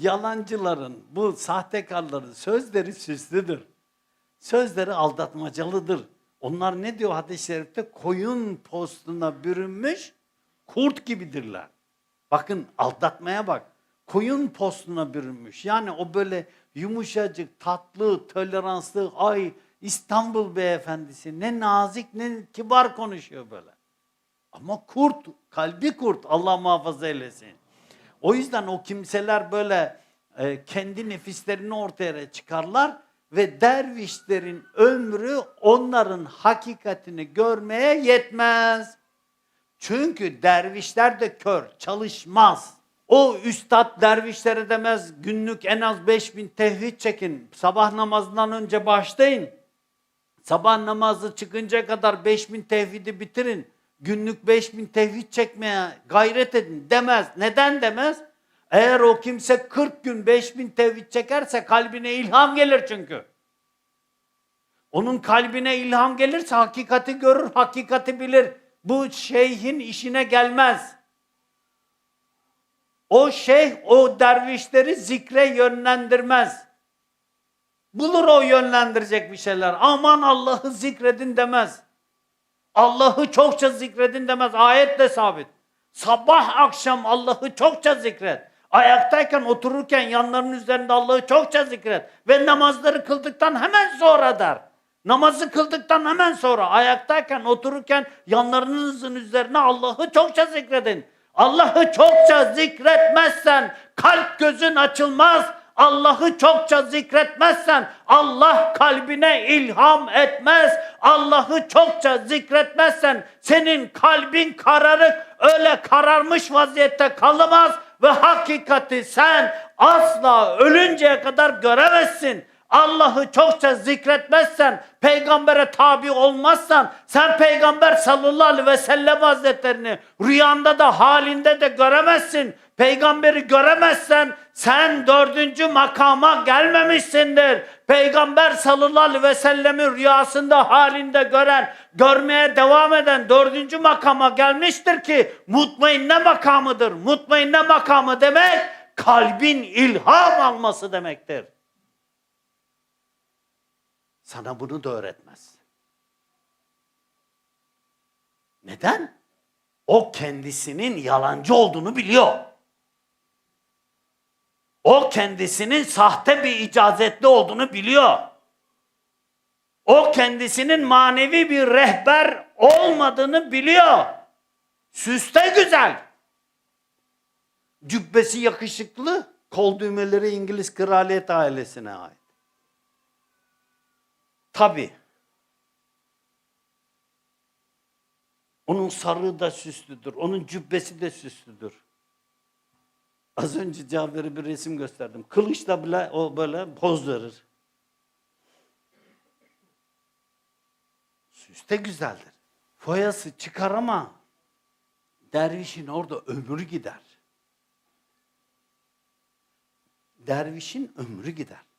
yalancıların, bu sahtekarların sözleri süslüdür. Sözleri aldatmacalıdır. Onlar ne diyor hadis-i şerifte? Koyun postuna bürünmüş kurt gibidirler. Bakın aldatmaya bak. Koyun postuna bürünmüş. Yani o böyle yumuşacık, tatlı, toleranslı, ay İstanbul beyefendisi ne nazik ne kibar konuşuyor böyle. Ama kurt, kalbi kurt Allah muhafaza eylesin. O yüzden o kimseler böyle e, kendi nefislerini ortaya çıkarlar ve dervişlerin ömrü onların hakikatini görmeye yetmez. Çünkü dervişler de kör, çalışmaz. O üstad dervişlere demez günlük en az 5000 tevhid çekin. Sabah namazından önce başlayın. Sabah namazı çıkıncaya kadar 5000 tevhidi bitirin. Günlük 5000 tevhid çekmeye gayret edin demez. Neden demez? Eğer o kimse 40 gün 5000 tevhid çekerse kalbine ilham gelir çünkü. Onun kalbine ilham gelirse hakikati görür, hakikati bilir. Bu şeyhin işine gelmez. O şeyh o dervişleri zikre yönlendirmez. Bulur o yönlendirecek bir şeyler. Aman Allah'ı zikredin demez. Allah'ı çokça zikredin demez. Ayetle sabit. Sabah akşam Allah'ı çokça zikret. Ayaktayken otururken yanlarının üzerinde Allah'ı çokça zikret. Ve namazları kıldıktan hemen sonra der. Namazı kıldıktan hemen sonra ayaktayken otururken yanlarınızın üzerine Allah'ı çokça zikredin. Allah'ı çokça zikretmezsen kalp gözün açılmaz. Allah'ı çokça zikretmezsen Allah kalbine ilham etmez. Allah'ı çokça zikretmezsen senin kalbin kararık öyle kararmış vaziyette kalamaz ve hakikati sen asla ölünceye kadar göremezsin. Allah'ı çokça zikretmezsen, peygambere tabi olmazsan, sen peygamber sallallahu aleyhi ve sellem hazretlerini rüyanda da halinde de göremezsin. Peygamberi göremezsen sen dördüncü makama gelmemişsindir. Peygamber sallallahu aleyhi ve sellemi rüyasında halinde gören, görmeye devam eden dördüncü makama gelmiştir ki mutmainne makamıdır. Mutmainne makamı demek kalbin ilham alması demektir. Sana bunu da öğretmez. Neden? O kendisinin yalancı olduğunu biliyor. O kendisinin sahte bir icazetli olduğunu biliyor. O kendisinin manevi bir rehber olmadığını biliyor. Süste güzel. Cübbesi yakışıklı, kol düğmeleri İngiliz kraliyet ailesine ait. Tabi. Onun sarığı da süslüdür. Onun cübbesi de süslüdür. Az önce Cafer'e bir resim gösterdim. Kılıçla bile o böyle poz verir. Süs de güzeldir. Foyası çıkar ama dervişin orada ömrü gider. Dervişin ömrü gider.